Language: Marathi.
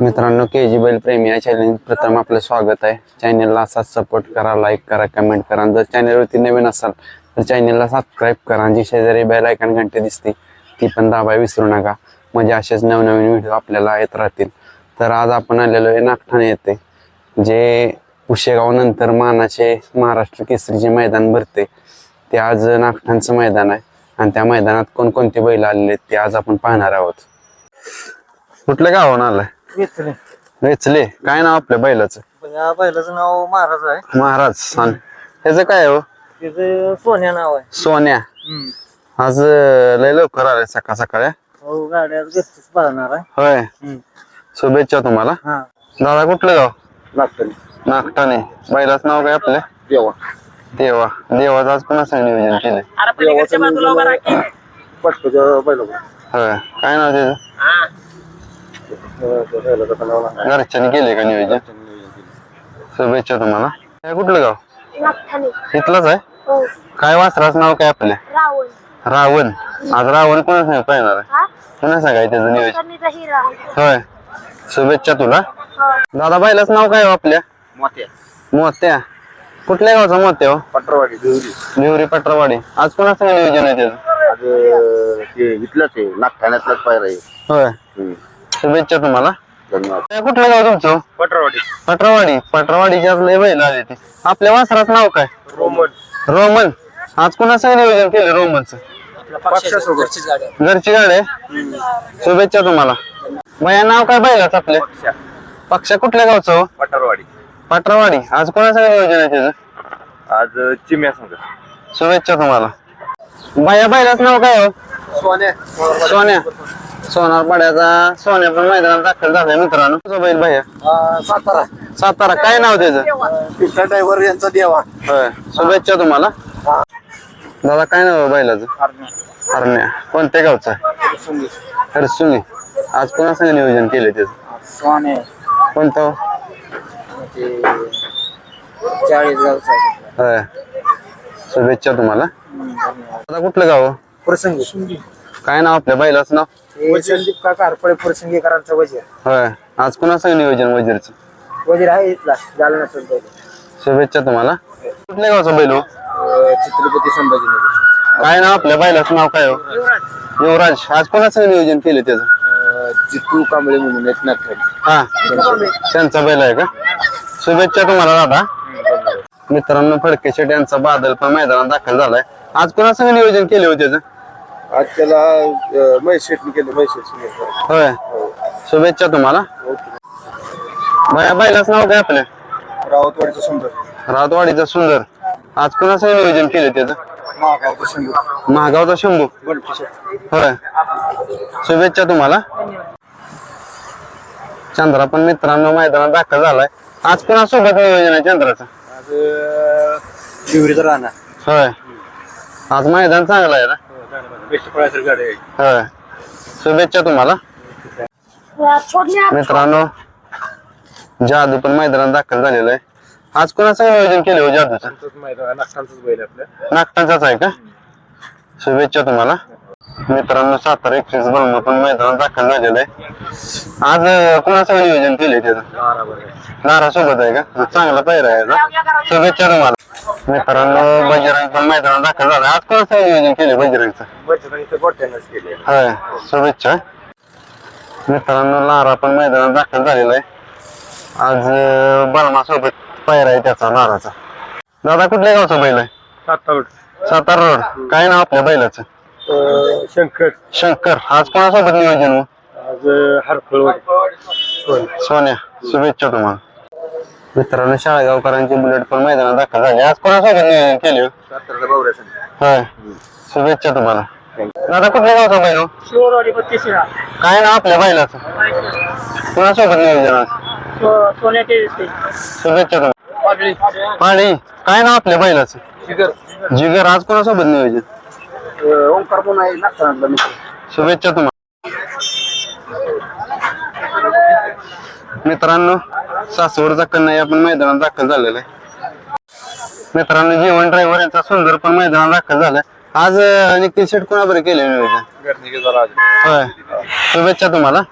मित्रांनो के जी बैल प्रेमी या चॅनल प्रथम आपलं स्वागत आहे. चॅनलला असाच सपोर्ट करा लाईक करा कमेंट करा. आणि जर चॅनलवरती नवीन असाल तर चॅनलला सबस्क्राईब करा. आणि जी शेजारी बेल आयकॉन घंटे दिसते ती पण दाबाय विसरू नका. म्हणजे असेच नवनवीन व्हिडिओ आपल्याला येत राहतील. तर आज आपण आलेलो आहे नागठाणे येते जे उशेगाव नंतर मानाचे महाराष्ट्र केसरीचे मैदान भरते. ते आज नागठाणचं मैदान आहे. आणि त्या मैदानात कोणकोणते बैल आलेले आहेत ते आज आपण पाहणार आहोत. कुठल्या गावानं आलाय? वेचले. वेचले. काय नाव आपल्या बैलाचं? या बैलाचं नाव महाराज आहे. महाराज सांग. ह्याचं काय हो? त्याचं सोन्या नाव आहे. सोन्या. आज अं, लय लवकर आलाय सकाळ सकाळ हो? गाड्या घरचीच पाहणार आहे. होय. शुभेच्छा तुम्हाला. हा. दादा कुठलं गाव? लागतं नागठाणे. बैलाचं नाव काय आपले? देवा. देवा. देवाचं आज पुन्हा सांग नियोजन केलंय. होय. काय नाव त्याचं? घरच्यांनी केले का नियोजन? शुभेच्छा तुम्हाला. हे कुठलं गाव? नागठाणे. इथलंच आहे? हो. काय वासराचं नाव काय आपल्या रावण. रावण. आज रावण कोणा सांग पाहणार आहे? हा? कोणा सांगाय त्याचं नियोजन? करणीचा हिरा. होय. शुभेच्छा तुला. हो. दादा बायलाच नाव काय हो आपल्या? मोत्या. कुठल्या गावचा मोत्या हो? पटरवाडी देवरी. भिवरी पटरावाडी. आज कोणा सांग नियोजन आहे त्याचं? आज ते इथलंच आहे. नागठाण्यातलाच पायरा आहे. होय. शुभेच्छा तुम्हाला. धन्यवाद. हे कुठलं गाव तुमचं? हो? पटरवाडी. पटरावाडी पटरावाडीच्या लय बैल आले ते. आपल्या वासराचं नाव काय? रोमन. रोमन. आज कोणा सांग नियोजन केलं रोमनचं? पक्षासोबत. घरची गाडी आहे. शुभेच्छा तुम्हाला. भैया नाव काय बैलाच आपल्या पक्षा. कुठल्या गावचं हो? पटरवाडी. पटरावाडी. आज कोणाचं नियोजन आहे त्याचं? आज चिम्या संघ. शुभेच्छा तुम्हाला. भैया बैलाच नाव काय हो? सोन्या. सोन्या. सोनार पाड्याचा सोन्या पण मैदानात दाखल झालाय मित्रांनो. तुझा बैल भैया सातारा. सातारा काय नाव त्याचं? पिस्टा ड्रायव्हर यांचा देवा. होय शुभेच्छा तुम्हाला. दादा काय नाव आहे बैलाचं? हरण्या. कोणत्या गावचा? हरसुंगी. आज कोणा संग नियोजन केले त्याचं? सोन्या कोणतं? चाळीस गावचा होय. शुभेच्छा तुम्हाला. आता कुठलं गाव? प्रसंगी. काय नाव आपल्या बैलाचं नाव? संदीप काका हरपळे प्रसंगीकरांचा वजीर. होय. आज कोणा संग नियोजन वजीरचं? वजीर आहे इथला बैल. शुभेच्छा तुम्हाला. कुठल्या गावचा बैल हो? छत्रपती संभाजीनगर. काय नाव आपल्या बैलाचं नाव काय हो? युवराज. आज कोणा संग नियोजन केलं त्याचं? जितू कांबळे म्हणून एक नागठाणे हा. त्यांचा बैल आहे का? शुभेच्छा तुम्हाला दादा. मित्रांनो फडके शेट यांचा बादल पण मैदानात दाखल झालाय. आज कोणा संग नियोजन केले होते त्याचं? आज त्याला महेश शेटनी केलं महेश शेटनी होय. शुभेच्छा तुम्हाला. बैलाच नाव काय आपल्या रावतवाडीचा सुंदर. रातवाडीचा सुंदर. आज कोणा संग नियोजन केलं त्याचं? महागावचा शंभू. महागावचा शंभू. गणपती शेट होय. शुभेच्छा तुम्हाला. चंद्रा पण मित्रांनो मैदानात दाखल झालाय. आज कोणासोबत नियोजन आहे चंद्राचं? आज शिवरीचा राहणार होय. आज मैदान चांगलं आहे ना? बेस्ट पळायची गाडी आहे होय. शुभेच्छा तुम्हाला. मित्रांनो जादू पण मैदानात दाखल झालेलं आहे. आज कोणाचं नियोजन केलं हो जादूचं? नागठाणचंच बैल आहे का? शुभेच्छा तुम्हाला. मित्रांनो सातारा एकवीस बरोबर पण मैदानात दाखल झालेलं आहे. आज अं, कोणाचं नियोजन केलंय त्याचं? नारा सोबत आहे का? चांगला पैर आहे याचा. शुभेच्छा तुम्हाला. मित्रांनो बजरंग पण मैदानात दाखल झालं. आज कोणाचं नियोजन केलं बजरंगचं? होय शुभेच्छा. मित्रांनो लारा पण मैदानात दाखल झालेला आहे. आज बलमा सोबत पैर आहे त्याचा लाराचा दादा कुठल्या गावचा बैल आहे? सातारा सातारा रोड. काय नाव आपल्या बैलाचं? शंकर. शंकर. आज कोणासोबत नियोजन हो? आज हरफळवाडी सोन्या. शुभेच्छा तुम्हाला मित्रांनो शाळेगावकरांची बुलेट पण मैदानात दाखल झाली. आज कोणासोबत नियोजन केले हो? होय. शुभेच्छा तुम्हाला दादा कुठल्या गावचा बैल हो? शिवरवाडी बत्तीसरा काय नाव आपल्या बैलाचं कोणासोबत नियोजन आज? सोन्याचे शुभेच्छा तुम्हाला पाणी काय नाव आपल्या बैलाचं जिगर. आज कोणासोबत नियोजन? ओंकार पण आहे नागठाण्यातला मित्र. शुभेच्छा तुम्हाला मित्रांनो सासवडचा कन्हैया पण मैदानात दाखल झालेला आहे. मित्रांनो जीवन ड्रायव्हर यांचा सुंदर पण मैदानात दाखल झालाय. आज अं, निखिल शेट कोणाबरोबर केले नियोजन होय. शुभेच्छा तुम्हाला.